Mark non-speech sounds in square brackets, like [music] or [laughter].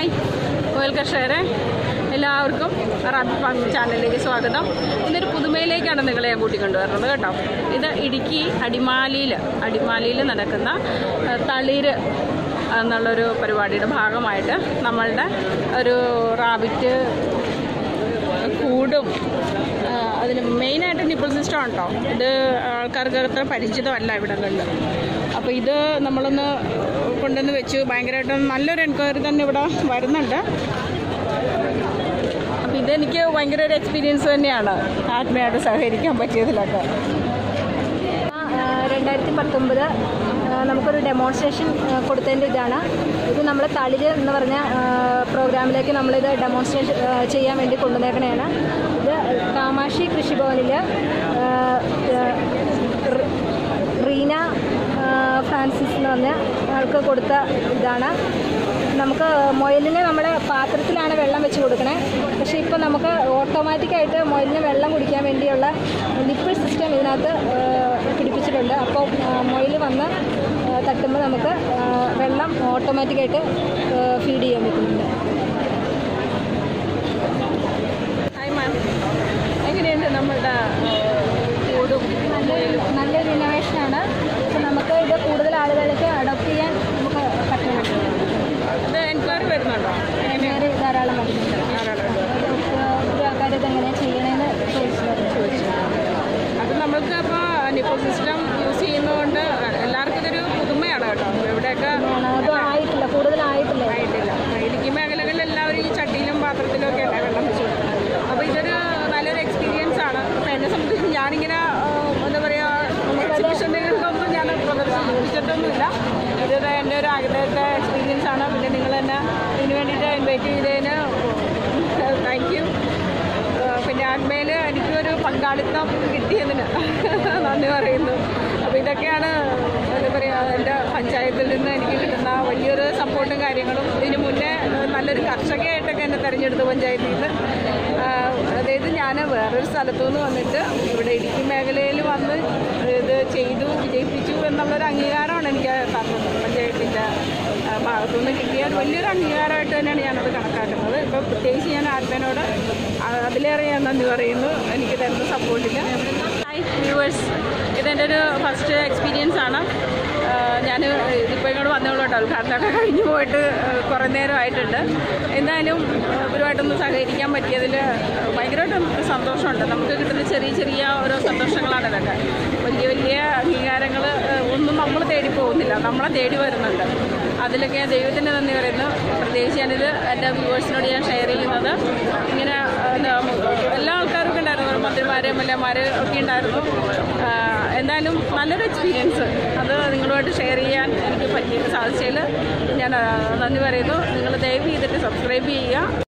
Hi. Koel കർഷകരെ എല്ലാവർക്കും rabi farming ചാനലിലേക്ക് സ്വാഗതം. ഇന്നൊരു പുതുമയിലേക്കാണ് നിങ്ങളെ ഞാൻ കൂട്ടിക്കൊണ്ടുവരുന്നത് കേട്ടോ. ഇത് ഇടുക്കി അടിമാലിയിൽ അടിമാലിയിൽ നടക്കുന്ന തളിര് എന്നുള്ളൊരു പരിപാടിയുടെ ഭാഗമായിട്ട് നമ്മളുടെ ഒരു റാബിറ്റ് കൂടും അതിന് മെയിനായിട്ട് നിപ്പിൾ സിസ്റ്റം ഉണ്ടോ? ഇത് ആൾക്കാർക്ക് അത്ര പരിചിതമല്ല ഇവിടങ്ങളിൽ അപ്പോൾ ഇത് നമ്മളൊന്ന് കൊണ്ടുവന്ന് വെച്ചു. ഭയങ്കരമായിട്ട് നല്ലൊരു എൻക്വയറി തന്നെ ഇവിടെ വരുന്നുണ്ട്. അപ്പോൾ ഇതെനിക്ക് ഭയങ്കര ഒരു എക്സ്പീരിയൻസ് തന്നെയാണ്. ആത്മീയമായിട്ട് സഹകരിക്കാൻ പറ്റിയതിലൊക്കെ. രണ്ടായിരത്തി പത്തൊമ്പത് നമുക്കൊരു ഡെമോൺസ്ട്രേഷൻ കൊടുത്തതിന്റെ ഇതാണ്. ഇത് നമ്മൾ തളിര് എന്ന് പറഞ്ഞ പ്രോഗ്രാമിലേക്ക് നമ്മളിത് ഡെമോൺസ്ട്രേഷൻ ചെയ്യാൻ വേണ്ടി കൊണ്ടുവന്നേക്കണേയാണ്. ഇത് കാമാക്ഷി കൃഷിഭവനിൽ റീന ഫ്രാൻസിസ് എന്ന് പറഞ്ഞ ആൾക്ക് കൊടുത്ത ഇതാണ്. നമുക്ക് മുയലിന് നമ്മൾ പാത്രത്തിലാണ് വെള്ളം വെച്ച് കൊടുക്കണേ. പക്ഷേ ഇപ്പോൾ നമുക്ക് ഓട്ടോമാറ്റിക്കായിട്ട് മുയലിന് വെള്ളം കുടിക്കാൻ വേണ്ടിയുള്ള ലിക്വിഡ് സിസ്റ്റം ഇതിനകത്ത് ആ, പിടിപ്പിച്ചിട്ടുണ്ട് അപ്പോൾ മൊയിൽ വന്ന് തട്ടുമ്പോൾ നമുക്ക് വെള്ളം ഓട്ടോമാറ്റിക്കായിട്ട് ഫീഡ് ചെയ്യാൻ പറ്റുന്നുണ്ട് ഹായ് മാം എങ്ങനെയുണ്ട് നമ്മളുടെ ആ, കൂടും നല്ലൊരു നല്ലൊരു ഇന്നോവേഷനാണ് അപ്പോൾ നമുക്ക് ഇത് കൂടുതൽ ആളുകൾക്ക് അഡോപ്റ്റ് ചെയ്യാൻ നമുക്ക് പറ്റുന്നുണ്ട് ഇത് എൻക്വയറി വരുന്നുണ്ടോ വേറെ ധാരാളം വരുന്നുണ്ട് ധാരാളം ഒരു ആൾക്കാർ ഇതെങ്ങനെയാണ് ചെയ്യണമെന്ന് ചോദിച്ചു അത് നമ്മൾക്ക് അപ്പോൾ നിപ്പോൾ സിസ്റ്റം യൂസ് ചെയ്യുന്നതുകൊണ്ട് എല്ലാവർക്കും ഇതൊരു പുതുമയാണ് കേട്ടോ ഇവിടെയൊക്കെ അത് ആയിട്ടില്ല കൂടുതലായിട്ടില്ല ആയിട്ടില്ല ഇടുക്കി മേഖലകളിൽ എല്ലാവരും ഈ ചട്ടിയിലും പാത്രത്തിലും ഒക്കെ അല്ലേ വെള്ളം വെച്ചു അപ്പോൾ ഇതൊരു നല്ലൊരു എക്സ്പീരിയൻസ് ആണ്. അപ്പോൾ എന്നെ സംബന്ധിച്ച് ഞാനിങ്ങനെ എന്താ പറയുക എക്സിബിഷനുകൾക്കൊന്നും ഞാൻ പ്രദർശിപ്പിച്ചിട്ടൊന്നുമില്ല. ഇത് എന്റെ ഒരു ആഗ്രഹത്തെ എക്സ്പീരിയൻസ് ആണ്. പിന്നെ നിങ്ങൾ തന്നെ ഇതിന് വേണ്ടിയിട്ട് ഇൻവൈറ്റ് ചെയ്തതിന് താങ്ക് യു പിന്നെ ആത്മയിൽ എനിക്കൊരു പങ്കാളിത്തം കിട്ടിയതിന് [laughs] നന്ദി പറയുന്നു. അപ്പോൾ ഇതൊക്കെയാണ് എന്താ പറയുക എന്റെ പഞ്ചായത്തിൽ നിന്ന് എനിക്ക് കിട്ടുന്ന വലിയൊരു സപ്പോർട്ടും കാര്യങ്ങളും. ഇതിന് മുന്നേ നല്ലൊരു കർഷകയായിട്ടൊക്കെ എന്നെ തിരഞ്ഞെടുത്തു പഞ്ചായത്തിൽ നിന്ന് അതായത് ഞാൻ വേറൊരു സ്ഥലത്തു നിന്ന് വന്നിട്ട് ഇവിടെ ഇടുക്കി മേഖലയിൽ വന്ന് ഇത് ചെയ്തു വിജയിപ്പിച്ചു എന്നുള്ളൊരു അംഗീകാരമാണ് എനിക്ക് തന്നത്. പഞ്ചായത്തിന്റെ ഭാഗത്തു നിന്ന് കിട്ടിയ വലിയൊരു അംഗീകാരമായിട്ട് തന്നെയാണ് ഞാനത് കണക്കാക്കുന്നത്. ഇപ്പോൾ പ്രത്യേകിച്ച് ഞാൻ ആത്മനോട് അതിലേറെ ഞാൻ നന്ദി പറയുന്നു. എനിക്ക് തരുന്ന സപ്പോർട്ടിന് വ്യൂവേഴ്സ് ഇതെന്റെ ഒരു ഫസ്റ്റ് എക്സ്പീരിയൻസ് ആണ്. ഞാൻ ഇതിപ്പോൾ ഇങ്ങോട്ട് വന്നോളൂ കേട്ടോ. ഉദ്ഘാടനമൊക്കെ കഴിഞ്ഞ് പോയിട്ട് കുറേ നേരമായിട്ടുണ്ട്. എന്തായാലും ഇവരുമായിട്ടൊന്ന് സഹകരിക്കാൻ പറ്റിയതിൽ ഭയങ്കരമായിട്ട് സന്തോഷമുണ്ട്. നമുക്ക് കിട്ടുന്ന ചെറിയ ചെറിയ ഓരോ സന്തോഷങ്ങളാണ് ഇതൊക്കെ. വലിയ വലിയ അംഗീകാരങ്ങൾ ഒന്നും നമ്മൾ തേടി പോകുന്നില്ല. നമ്മളെ തേടി വരുന്നുണ്ട്. അതിലൊക്കെ ദൈവത്തിന് നന്ദി പറയുന്നു. പ്രത്യേകിച്ച് ഞാനിത് എന്റെ വ്യൂവേഴ്സിനോട് ഞാൻ ഷെയർ ചെയ്യുന്നത്. ഇങ്ങനെ എല്ലാ മന്ത്രിമാർ എം ഒക്കെ ഉണ്ടായിരുന്നു. എന്തായാലും നല്ലൊരു എക്സ്പീരിയൻസ് അത് നിങ്ങളുമായിട്ട് ഷെയർ ചെയ്യാൻ എനിക്ക് പറ്റി സാധിച്ചതിൽ ഞാൻ നന്ദി പറയുന്നു. നിങ്ങൾ ദയവ് ചെയ്തിട്ട് സബ്സ്ക്രൈബ് ചെയ്യുക.